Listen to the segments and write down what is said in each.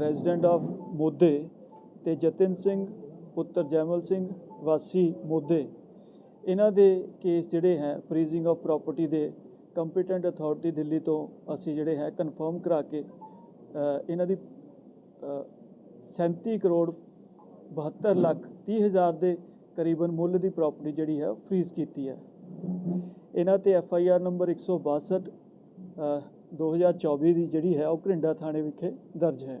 Resident of Mode ਤੇ ਜਤਿਨ ਸਿੰਘ ਪੁੱਤਰ ਜੈਮਲ ਸਿੰਘ ਵਾਸੀ ਮੋਦੇ। ਇਹਨਾਂ ਦੇ ਕੇਸ ਜਿਹੜੇ ਹੈ ਫਰੀਜ਼ਿੰਗ ਆਫ ਪ੍ਰਾਪਰਟੀ ਦੇ ਕੰਪੀਟੈਂਟ ਅਥਾਰਟੀ ਦਿੱਲੀ ਤੋਂ ਅਸੀਂ ਜਿਹੜੇ ਹੈ ਕਨਫਰਮ ਕਰਾ ਕੇ ਇਹਨਾਂ ਦੀ ਅ, 37 ਕਰੋੜ 72 ਲੱਖ 30 ਹਜ਼ਾਰ ਦੇ ਕਰੀਬਨ ਮੁੱਲ ਦੀ ਪ੍ਰਾਪਰਟੀ ਜਿਹੜੀ ਹੈ ਫਰੀਜ਼ ਕੀਤੀ ਹੈ। ਇਹਨਾਂ ਤੇ ਐਫ ਆਈ ਆਰ ਨੰਬਰ 162 ਅ, 2024 ਦੀ ਜਿਹੜੀ ਹੈ ਉਹ ਘਰਿੰਡਾ ਥਾਣੇ ਵਿਖੇ ਦਰਜ ਹੈ।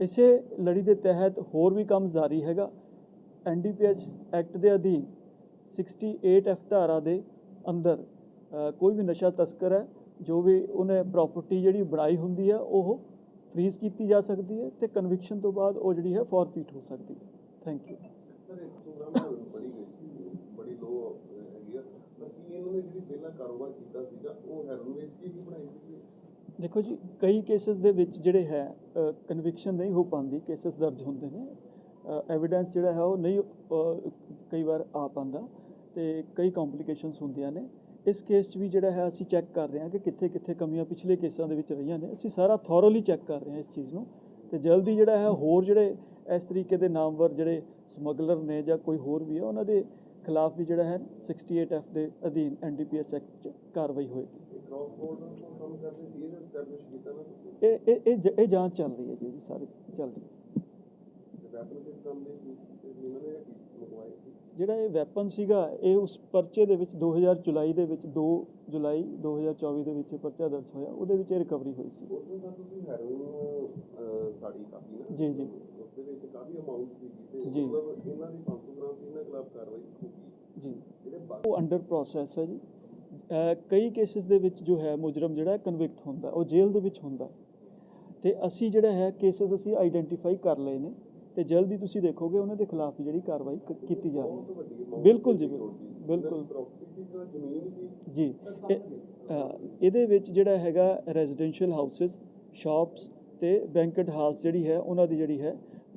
ਇਸੇ ਲੜੀ ਦੇ ਤਹਿਤ ਹੋਰ ਵੀ ਕੰਮ ਜਾਰੀ ਹੈਗਾ। ਐਨਡੀਪੀਐਸ ਐਕਟ ਦੇ ਅਧੀਨ 68 ਐਫ ਧਾਰਾ ਦੇ ਅੰਦਰ ਕੋਈ ਵੀ ਨਸ਼ਾ ਤਸਕਰ ਹੈ, ਜੋ ਵੀ ਉਹਨੇ ਪ੍ਰਾਪਰਟੀ ਜਿਹੜੀ ਬਣਾਈ ਹੁੰਦੀ ਹੈ, ਉਹ ਫਰੀਜ਼ ਕੀਤੀ ਜਾ ਸਕਦੀ ਹੈ ਤੇ ਕਨਵਿਕਸ਼ਨ ਤੋਂ ਬਾਅਦ ਉਹ ਜਿਹੜੀ ਹੈ ਫੋਰਫੀਟ ਹੋ ਸਕਦੀ ਹੈ। ਥੈਂਕ ਯੂ ਸਰ ਇਸ ਪ੍ਰੋਗਰਾਮ ਬੜੀ ਬੜੀ ਲੋ ਹੈਗੀ ਆ। ਪਰ ਕੀ ਇਹਨਾਂ ਨੇ ਜਿਹੜੀ ਪਹਿਲਾਂ ਕਾਰੋਬਾਰ ਕੀਤਾ ਸੀਗਾ, ਉਹ ਹੈਰੋਨ ਵੇਚ ਬਣਾਈ ਸੀ ਦੇਖੋ ਜੀ, ਕਈ ਕੇਸਸ ਦੇ ਵਿੱਚ ਜਿਹੜੇ ਹੈ ਕਨਵਿਕਸ਼ਨ ਨਹੀਂ ਹੋ ਪਾਉਂਦੀ ਕੇਸਸ ਦਰਜ ਹੁੰਦੇ ਨੇ। ਐਵੀਡੈਂਸ ਜਿਹੜਾ ਹੈ, ਉਹ ਨਹੀਂ ਕਈ ਵਾਰ ਆ ਪਾਉਂਦਾ ਤੇ ਕਈ ਕੰਪਲਿਕੇਸ਼ਨਸ ਹੁੰਦੀਆਂ ਨੇ। ਇਸ ਕੇਸ 'ਚ ਵੀ ਜਿਹੜਾ ਹੈ, ਅਸੀਂ ਚੈੱਕ ਕਰ ਰਹੇ ਹਾਂ ਕਿ ਕਿੱਥੇ ਕਿੱਥੇ ਕਮੀਆਂ ਪਿਛਲੇ ਕੇਸਾਂ ਦੇ ਵਿੱਚ ਰਹੀਆਂ ਨੇ। ਅਸੀਂ ਸਾਰਾ ਥੋਰੋਲੀ ਚੈੱਕ ਕਰ ਰਹੇ ਹਾਂ ਇਸ ਚੀਜ਼ ਨੂੰ ਤੇ ਜਲਦੀ ਜਿਹੜਾ ਹੈ, ਹੋਰ ਜਿਹੜੇ ਇਸ ਤਰੀਕੇ ਦੇ ਨਾਮਵਰ ਜਿਹੜੇ ਸਮਗਲਰ ਨੇ ਜਾਂ ਕੋਈ ਹੋਰ ਵੀ ਹੈ, ਉਹਨਾਂ ਦੇ ਖਿਲਾਫ ਵੀ ਜਿਹੜਾ ਹੈ 68 ਐਫ ਦੇ ਅਧੀਨ ਐਨਡੀਪੀਐਸ ਐਕਟ 'ਚ ਕਾਰਵਾਈ ਹੋਏਗੀ। ਇਹ ਇਹ ਇਹ ਇਹ ਜਾਂਚ ਚੱਲ ਰਹੀ ਹੈ ਜੀ ਸਾਰੀ ਚੱਲ ਰਹੀ ਜਿਹੜਾ ਇਹ ਵੈਪਨ ਸੀਗਾ ਇਹ ਉਸ ਪਰਚੇ ਦੇ ਵਿੱਚ 2000 ਜੁਲਾਈ ਦੇ ਵਿੱਚ 2 ਜੁਲਾਈ 2024 ਦੇ ਵਿੱਚ ਪਰਚਾ ਦਰਜ ਹੋਇਆ ਉਹਦੇ ਵਿੱਚ ਇਹ ਰਿਕਵਰੀ ਹੋਈ ਸੀ। ਜੀ, ਜੀ। ਉਸ ਦੇ ਵਿੱਚ ਕਾਫੀ ਅਮਾਉਂਟ ਸੀ ਤੇ ਜੀ। ਮਤਲਬ ਇਹਨਾਂ ਦੀ 500 ਗ੍ਰਾਮ ਸੀ ਇਹਨਾਂ ਖਿਲਾਫ ਕਾਰਵਾਈ ਹੋਊਗੀ। ਜੀ। ਜਿਹੜੇ ਬਾਕੀ ਉਹ ਅੰਡਰ ਪ੍ਰੋਸੈਸ ਹੈ ਜੀ। ਕਈ ਕੇਸਿਸ ਦੇ ਵਿੱਚ ਜੋ ਹੈ ਮੁਜਰਮ ਜਿਹੜਾ ਕਨਵਿਕਟ ਹੁੰਦਾ ਉਹ ਜੇਲ੍ਹ ਦੇ ਵਿੱਚ ਹੁੰਦਾ। ਤੇ ਅਸੀਂ ਜਿਹੜਾ ਹੈ ਕੇਸਿਸ ਅਸੀਂ ਆਈਡੈਂਟੀਫਾਈ ਕਰ ਲਏ ਨੇ ਤੇ ਜਲਦੀ ਤੁਸੀਂ ਦੇਖੋਗੇ ਉਹਨਾਂ ਦੇ ਖਿਲਾਫ ਜਿਹੜੀ ਕਾਰਵਾਈ ਕੀਤੀ ਜਾ ਰਹੀ ਹੈ। ਬਿਲਕੁਲ ਜੀ, ਬਿਲਕੁਲ, ਜਾਂ। ਇਹਦੇ ਵਿੱਚ ਜਿਹੜਾ ਹੈਗਾ ਰੈਜ਼ੀਡੈਂਸ਼ੀਅਲ ਹਾਊਸਸ ਸ਼ਾਪਸ ਤੇ ਬੈਂਕਟ ਹਾਲਸ ਜਿਹੜੀ ਹੈ ਉਹਨਾਂ ਦੀ ਜਿਹੜੀ ਹੈ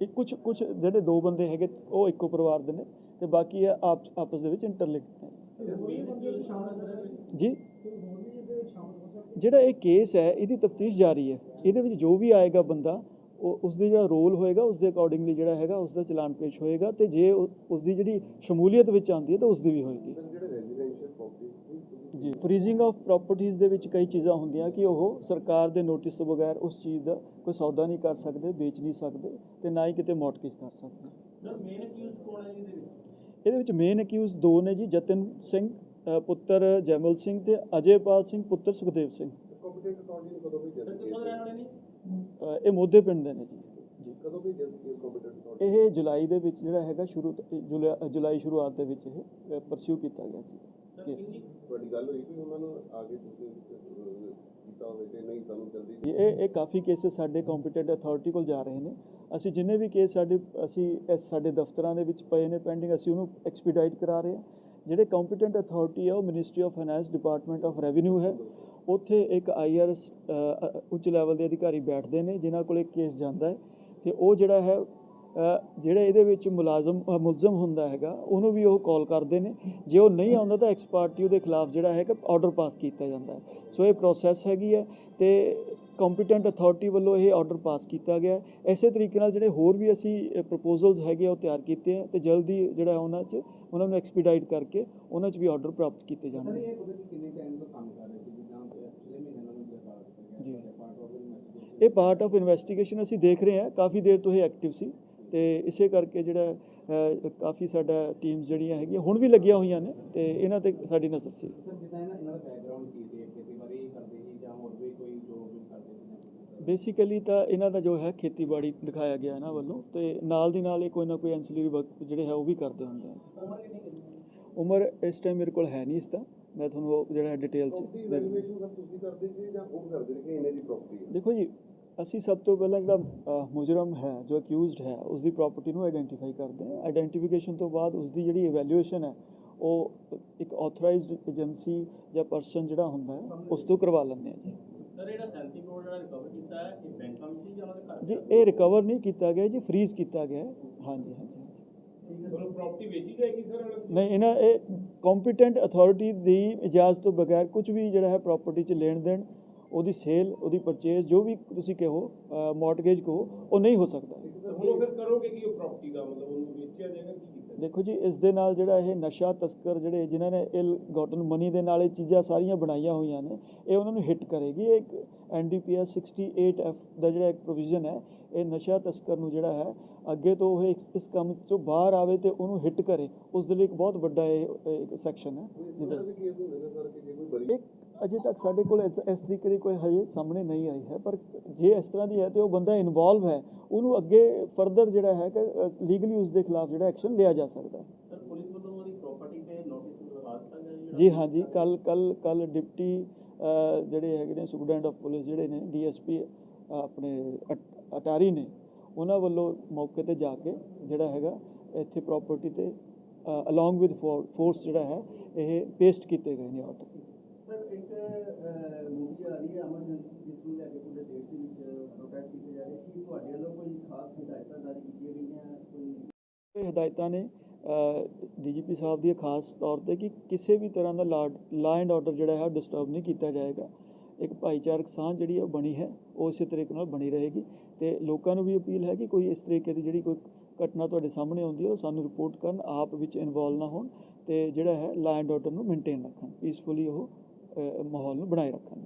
ਇਹ ਕੁਝ ਕੁਝ ਜਿਹੜੇ ਦੋ ਬੰਦੇ ਹੈਗੇ ਉਹ ਇੱਕੋ ਪਰਿਵਾਰ ਦੇ ਨੇ ਤੇ ਬਾਕੀ ਇਹ ਆਪ ਆਪਸ ਦੇ ਵਿੱਚ ਇੰਟਰਲਿੰਕਡ ਨੇ। ਜੀ? ਜਿਹੜਾ ਇਹ ਕੇਸ ਹੈ ਇਹਦੀ ਤਫਤੀਸ਼ ਜਾਰੀ ਹੈ। ਇਹਦੇ ਵਿੱਚ ਜੋ ਵੀ ਆਏਗਾ ਬੰਦਾ ਉਹ ਉਸ ਦੀ ਜਿਹੜਾ ਰੋਲ ਹੋਏਗਾ ਉਸ ਦੇ ਅਕੋਰਡਿੰਗਲੀ ਜਿਹੜਾ ਹੈਗਾ ਉਸ ਦਾ ਚਲਾਨ ਪੇਸ਼ ਹੋਏਗਾ ਤੇ ਜੇ ਉਸ ਦੀ ਜਿਹੜੀ ਸ਼ਮੂਲੀਅਤ ਵਿੱਚ ਆਉਂਦੀ ਹੈ ਤਾਂ ਉਸ ਦੀ ਵੀ ਹੋਏਗੀ ਸਰ ਜਿਹੜੇ ਰੈਜ਼ੀਡੈਂਸ਼ੀਅਲ ਪ੍ਰਾਪਰਟੀ ਸੀ ਤੁਸੀਂ ਜੀ ਫਰੀਜ਼ਿੰਗ ਆਫ ਪ੍ਰਾਪਰਟੀਆਂ ਦੇ ਵਿੱਚ ਕਈ ਚੀਜ਼ਾਂ ਹੁੰਦੀਆਂ ਕਿ ਉਹ ਸਰਕਾਰ ਦੇ ਨੋਟਿਸ ਤੋਂ ਬਗੈਰ ਉਸ ਚੀਜ਼ ਦਾ ਕੋਈ ਸੌਦਾ ਨਹੀਂ ਕਰ ਸਕਦੇ ਵੇਚ ਨਹੀਂ ਸਕਦੇ ਤੇ ਨਾ ਹੀ ਕਿਤੇ ਮੌਟਗੇਜ ਕਰ ਸਕਦੇ। ਸਰ ਮੇਨ ਅਕਿਊਜ਼ ਕੌਣ ਹੈ ਇਹਦੇ ਵਿੱਚ? ਇਹਦੇ ਵਿੱਚ ਮੇਨ ਅਕਿਊਜ਼ ਦੋ ਨੇ ਜੀ ਜਤਨ ਸਿੰਘ ਪੁੱਤਰ ਜੈਮਲ ਸਿੰਘ ਤੇ ਅਜੇਪਾਲ ਸਿੰਘ ਪੁੱਤਰ ਸੁਖਦੇਵ ਸਿੰਘ। ਕੰਪੀਟੈਂਟ ਨੂੰ ਕਦੋਂ ਭੇਜਿਆ ਇਹ ਮੋਦੇ ਪਿੰਡ ਦੇ ਨੇ ਜੀ। ਜੀ। ਕਦੋਂ ਭੇਜਿਆ ਸੀ ਕੰਪੀਟੈਂਟ ਅਥਾਰਟੀ ਇਹ ਜੁਲਾਈ ਦੇ ਵਿੱਚ ਜਿਹੜਾ ਹੈਗਾ ਸ਼ੁਰੂ ਜੁਲਾਈ ਸ਼ੁਰੂਆਤ ਦੇ ਵਿੱਚ ਇਹ ਪਰਸਿਊ ਕੀਤਾ ਗਿਆ ਸੀ। ਕਿੰਨੀ ਤੁਹਾਡੀ ਗੱਲ ਹੋਈ ਕਿ ਉਹਨਾਂ ਨੂੰ ਆਗੇ ਤੁਸੀਂ ਕੀਤਾ ਹੋਵੇ ਤੇ ਨਹੀਂ, ਸਾਨੂੰ ਜਲਦੀ ਇਹ ਇਹ ਕਾਫੀ ਕੇਸਸ ਸਾਡੇ ਕੰਪੀਟੈਂਟ ਅਥਾਰਟੀ ਕੋਲ ਜਾ ਰਹੇ ਨੇ। ਅਸੀਂ ਜਿੰਨੇ ਵੀ ਕੇਸ ਸਾਡੇ, ਅਸੀਂ ਇਸ ਸਾਡੇ ਦਫ਼ਤਰਾਂ ਦੇ ਵਿੱਚ ਪਏ ਨੇ ਪੈਂਡਿੰਗ ਅਸੀਂ ਉਹਨੂੰ ਐਕਸਪੀਡਾਈਟ ਕਰਾ ਰਹੇ ਹਾਂ। ਜਿਹੜੇ ਕੰਪੀਟੈਂਟ ਅਥਾਰਟੀ ਹੈ ਉਹ ministry of finance department of revenue ਹੈ। ਉੱਥੇ ਇੱਕ ਆਈਆਰਐਸ ਉੱਚ ਲੈਵਲ ਦੇ ਅਧਿਕਾਰੀ ਬੈਠਦੇ ਨੇ, ਜਿਨ੍ਹਾਂ ਕੋਲ ਇੱਕ ਕੇਸ ਜਾਂਦਾ ਹੈ। ਤੇ ਉਹ ਜਿਹੜਾ ਹੈ ਜਿਹੜੇ ਇਹਦੇ ਵਿੱਚ ਮੁਲਾਜ਼ਮ ਮੁਲਜ਼ਮ ਹੁੰਦਾ ਹੈਗਾ ਉਹਨੂੰ ਵੀ ਉਹ ਕਾਲ ਕਰਦੇ ਨੇ। ਜੇ ਉਹ ਨਹੀਂ ਆਉਂਦਾ ਤਾਂ ਐਕਸ ਪਾਰਟੀ ਉਹਦੇ ਖਿਲਾਫ ਜਿਹੜਾ ਹੈਗਾ ਆਰਡਰ ਪਾਸ ਕੀਤਾ ਜਾਂਦਾ ਹੈ। ਸੋ ਇਹ ਪ੍ਰੋਸੈਸ ਹੈਗੀ ਹੈ ਤੇ ਕੰਪੀਟੈਂਟ ਅਥਾਰਟੀ ਵੱਲੋਂ ਇਹ ਆਰਡਰ ਪਾਸ ਕੀਤਾ ਗਿਆ। ਇਸੇ ਤਰੀਕੇ ਨਾਲ ਜਿਹੜੇ ਹੋਰ ਵੀ ਅਸੀਂ ਪ੍ਰਪੋਜ਼ਲਸ ਹੈਗੇ ਉਹ ਤਿਆਰ ਕੀਤੇ ਆ ਤੇ ਜਲਦੀ ਜਿਹੜਾ ਉਹਨਾਂ 'ਚ ਉਹਨਾਂ ਨੂੰ ਐਕਸਪੀਡਾਈਟ ਕਰਕੇ ਉਹਨਾਂ 'ਚ ਵੀ ਆਰਡਰ ਪ੍ਰਾਪਤ ਕੀਤੇ ਸਰ ਜਾਣਗੇ ਇਹ ਉਹਦੇ ਕਿੰਨੇ ਟਾਈਮ ਤੋਂ ਕੰਮ ਕਰ ਰਹੇ ਸੀ ਜਿੱਦਾਂ ਪਿਛਲੇ ਮਹੀਨੇ ਨਾਲ ਗ੍ਰਿਫਤਾਰ ਕੀਤਾ ਜੀ। ਗਿਆ ਪਾਰਟ ਆਫ ਇਨਵੈਸਟੀਗੇਸ਼ਨ ਇਹ ਪਾਰਟ ਆਫ ਇਨਵੈਸਟੀਗੇਸ਼ਨ ਅਸੀਂ ਦੇਖ ਰਹੇ ਹਾਂ। ਕਾਫੀ ਦੇਰ ਤੋਂ ਇਹ ਐਕਟਿਵ ਸੀ। ਤੇ ਇਸੇ ਕਰਕੇ ਜਿਹੜਾ ਕਾਫੀ ਸਾਡਾ ਟੀਮਸ ਜਿਹੜੀਆਂ ਹੈਗੀਆਂ ਹੁਣ ਵੀ ਲੱਗੀਆਂ ਹੋਈਆਂ ਨੇ ਤੇ ਇਹਨਾਂ ਤੇ ਸਾਡੀ ਨਜ਼ਰ ਸੀ। ਸਰ ਜਿੱਦਾਂ ਇਹਨਾਂ ਇਹਨਾਂ ਦਾ ਬੈਕਗ੍ਰਾਉਂਡ ਕੀ ਸੀ? ਖੇਤੀਬਾੜੀ ਕਰਦੇ ਸੀ ਜਾਂ ਹੋਰ ਵੀ ਕੋਈ ਜੋਬ ਵੀ ਕਰਦੇ ਸੀ? ਜਾਂ ਕੁਛ? ਬੇਸਿਕਲੀ ਤਾਂ ਇਹਨਾਂ ਦਾ ਜੋ ਹੈ ਖੇਤੀਬਾੜੀ ਦਿਖਾਇਆ ਗਿਆ ਇਹਨਾਂ ਵੱਲੋਂ ਤੇ ਨਾਲ ਦੀ ਨਾਲ ਇਹ ਕੋਈ ਨਾ ਕੋਈ ਐਂਸਲਰੀ ਵਰਕ ਜਿਹੜੇ ਹੈ ਉਹ ਵੀ ਕਰਦੇ ਹੁੰਦੇ ਹਨ ਉਮਰ ਇਸ ਟਾਈਮ ਮੇਰੇ ਕੋਲ ਹੈ ਨਹੀਂ ਇਸ ਦਾ ਮੈਂ ਤੁਹਾਨੂੰ ਉਹ ਜਿਹੜਾ ਡਿਟੇਲ ਚ ਪ੍ਰਾਪਰਟੀ ਦੇ ਦੂੰ। ਵੈਲਿਊਏਸ਼ਨ ਸਰ ਤੁਸੀਂ ਕਰਦੇ ਜੀ ਜਾਂ ਉਹ ਕਰਦੇ ਨੇ ਕਿ ਇਹਨੇ ਦੀ ਪ੍ਰਾਪਰਟੀ ਹੈ ਦੇਖੋ ਜੀ ਅਸੀਂ ਸਭ ਤੋਂ ਪਹਿਲਾਂ ਜਿਹੜਾ ਮੁਜਰਮ ਹੈ ਜੋ ਅਕਿਊਜ਼ਡ ਹੈ ਉਸ ਦੀ ਪ੍ਰਾਪਰਟੀ ਨੂੰ ਆਇਡੈਂਟੀਫਾਈ ਕਰਦੇ ਹਾਂ। ਆਇਡੈਂਟੀਫਿਕੇਸ਼ਨ ਤੋਂ ਬਾਅਦ ਉਸ ਦੀ ਜਿਹੜੀ ਇਵੈਲੂਏਸ਼ਨ ਹੈ ਉਹ ਇੱਕ ਆਥੋਰਾਈਜ਼ਡ ਏਜੰਸੀ ਜਾਂ ਪਰਸਨ ਜਿਹੜਾ ਹੁੰਦਾ ਹੈ ਉਸ ਤੋਂ ਕਰਵਾ ਲੈਂਦੇ ਹਾਂ ਜੀ। ਸਰ ਜਿਹੜਾ 37 ਕਰੋੜ ਜਿਹੜਾ ਰਿਕਵਰ ਕੀਤਾ ਹੈ ਇਹ ਬੈਂਕਾਂ ਵਿੱਚ ਸੀ ਜਾਂ ਉਹਨਾਂ ਦੇ ਘਰ ਜੀ ਇਹ ਰਿਕਵਰ ਨਹੀਂ ਕੀਤਾ ਗਿਆ ਜੀ ਫ੍ਰੀਜ਼ ਕੀਤਾ ਗਿਆ। ਹਾਂਜੀ ਹਾਂਜੀ ਨਹੀਂ ਇਹਨਾਂ ਇਹ ਕੰਪੀਟੈਂਟ ਅਥਾਰਟੀ ਦੀ ਇਜਾਜ਼ਤ ਤੋਂ ਬਗੈਰ ਕੁਝ ਵੀ ਜਿਹੜਾ ਹੈ ਪ੍ਰਾਪਰਟੀ 'ਚ ਲੈਣ ਦੇਣ ਉਹਦੀ ਸੇਲ ਉਹਦੀ ਪਰਚੇਜ਼ ਜੋ ਵੀ ਤੁਸੀਂ ਕਹੋ ਮਾਰਟਗੇਜ ਕਹੋ ਉਹ ਨਹੀਂ ਹੋ ਸਕਦਾ। ਸਰ ਹੁਣ ਉਹ ਫਿਰ ਕਰੋਗੇ ਕੀ ਉਹ ਪ੍ਰਾਪਰਟੀ ਦਾ ਮਤਲਬ ਉਹਨੂੰ ਵੇਚਿਆ ਜਾਏਗਾ ਕੀ ਕੀਤਾ ਦੇਖੋ ਜੀ ਇਸ ਦੇ ਨਾਲ ਜਿਹੜਾ ਇਹ ਨਸ਼ਾ ਤਸਕਰ ਜਿਹੜੇ ਜਿਨ੍ਹਾਂ ਨੇ ਇਲ ਗੋਟਨ ਮਨੀ ਦੇ ਨਾਲ ਇਹ ਚੀਜ਼ਾਂ ਸਾਰੀਆਂ ਬਣਾਈਆਂ ਹੋਈਆਂ ਨੇ ਇਹ ਉਹਨਾਂ ਨੂੰ ਹਿੱਟ ਕਰੇਗੀ। ਇਹ ਇੱਕ ਐਨਡੀਪੀਐਸ 68 ਐਫ ਦਾ ਜਿਹੜਾ ਇੱਕ ਪ੍ਰੋਵੀਜ਼ਨ ਹੈ ਇਹ ਨਸ਼ਾ ਤਸਕਰ ਨੂੰ ਜਿਹੜਾ ਹੈ ਅੱਗੇ ਤੋਂ ਉਹ ਇਸ ਕੰਮ ਚੋਂ ਬਾਹਰ ਆਵੇ ਤੇ ਉਹਨੂੰ ਹਿੱਟ ਕਰੇ। ਉਸ ਦੇ ਲਈ ਇੱਕ ਬਹੁਤ ਵੱਡਾ ਇਹ ਸੈਕਸ਼ਨ ਹੈ। ਇੱਕ ਅਜੇ ਤੱਕ ਸਾਡੇ ਕੋਲ ਇਸ- ਤਰੀਕੇ ਦੀ ਕੋਈ ਹਜੇ ਸਾਹਮਣੇ ਨਹੀਂ ਆਈ ਹੈ ਪਰ ਜੇ ਇਸ ਤਰ੍ਹਾਂ ਦੀ ਹੈ ਤੇ ਉਹ ਬੰਦਾ ਇਨਵੋਲਵ ਹੈ ਉਹਨੂੰ ਅੱਗੇ ਫਰਦਰ ਜਿਹੜਾ ਹੈ ਕਿ ਲੀਗਲੀ ਉਸ ਦੇ ਖਿਲਾਫ ਜਿਹੜਾ ਐਕਸ਼ਨ ਲਿਆ ਜਾ ਸਕਦਾ ਹੈ। ਸਰ ਪੁਲਿਸ ਵੱਲੋਂ ਉਹਦੀ ਪ੍ਰਾਪਰਟੀ ਤੇ ਨੋਟਿਸ ਲਗਾ ਦਿੱਤਾ ਗਿਆ ਜੀ ਹਾਂ ਜੀ ਕੱਲ ਕੱਲ ਕੱਲ ਡਿਪਟੀ ਜਿਹੜੇ ਹੈਗੇ ਨੇ ਸੁਪਰਡੈਂਟ ਆਫ ਪੁਲਿਸ ਜਿਹੜੇ ਨੇ ਡੀਐਸਪੀ ਆਪਣੇ ਅਟ- ਅਟਾਰੀ ਨੇ ਉਹਨਾਂ ਵੱਲੋਂ ਮੌਕੇ ਤੇ ਜਾ ਕੇ ਜਿਹੜਾ ਹੈਗਾ ਇੱਥੇ ਪ੍ਰਾਪਰਟੀ ਤੇ ਅਲੋਂਗ ਵਿਦ ਫੋਰਸ ਜਿਹੜਾ ਹੈ ਇਹ ਪੇਸਟ ਕੀਤੇ ਗਏ ਨੇ ਆਰਡਰ। ਸਰ, ਇੱਕ ਮੂਵੀ ਆ ਰਹੀ ਹੈ ਐਮਰਜੈਂਸੀ ਜਿਸ ਨੂੰ ਲੈ ਕੇ ਪੂਰੇ ਦੇਸ਼ ਦੇ ਵਿੱਚ ਪ੍ਰੋਟੈਸਟ ਕੀਤੇ ਜਾ ਰਹੇ? ਕੀ ਤੁਹਾਡੇ ਵੱਲੋਂ ਕੋਈ ਖਾਸ ਹਦਾਇਤਾਂ ਜਾਰੀ ਕੀਤੀਆਂ ਗਈਆਂ? ਕੋਈ ਹਦਾਇਤਾਂ ਨੇ ਡੀਜੀਪੀ ਸਾਹਿਬ ਦੀ ਖਾਸ ਤੌਰ ਤੇ ਕਿ ਕਿਸੇ ਵੀ ਤਰ੍ਹਾਂ ਦਾ ਲਾ ਐਂਡ ਆਰਡਰ ਜਿਹੜਾ ਹੈ ਡਿਸਟਰਬ ਨਹੀਂ ਕੀਤਾ ਜਾਏਗਾ। ਇੱਕ ਭਾਈਚਾਰਕ ਸਾਂਝ ਜਿਹੜੀ ਉਹ ਬਣੀ ਹੈ, ਉਹ ਇਸੇ ਤਰੀਕੇ ਨਾਲ ਬਣੀ ਰਹੇਗੀ। ਤੇ ਲੋਕਾਂ ਨੂੰ ਵੀ ਅਪੀਲ ਹੈ ਕਿ ਕੋਈ ਇਸ ਤਰੀਕੇ ਦੀ ਜਿਹੜੀ ਕੋਈ ਘਟਨਾ ਤੁਹਾਡੇ ਸਾਹਮਣੇ ਆਉਂਦੀ ਹੈ, ਉਹ ਸਾਨੂੰ ਰਿਪੋਰਟ ਕਰਨ, ਆਪ ਵਿੱਚ ਇਨਵੋਲਵ ਨਾ ਹੋਣ ਤੇ ਜਿਹੜਾ ਹੈ ਲਾ ਐਂਡ ਆਰਡਰ ਨੂੰ ਮੇਨਟੇਨ ਰੱਖਣ। ਪੀਸਫੁਲੀ ਉਹ ਮਾਹੌਲ ਨੂੰ ਬਣਾਏ ਰੱਖਣ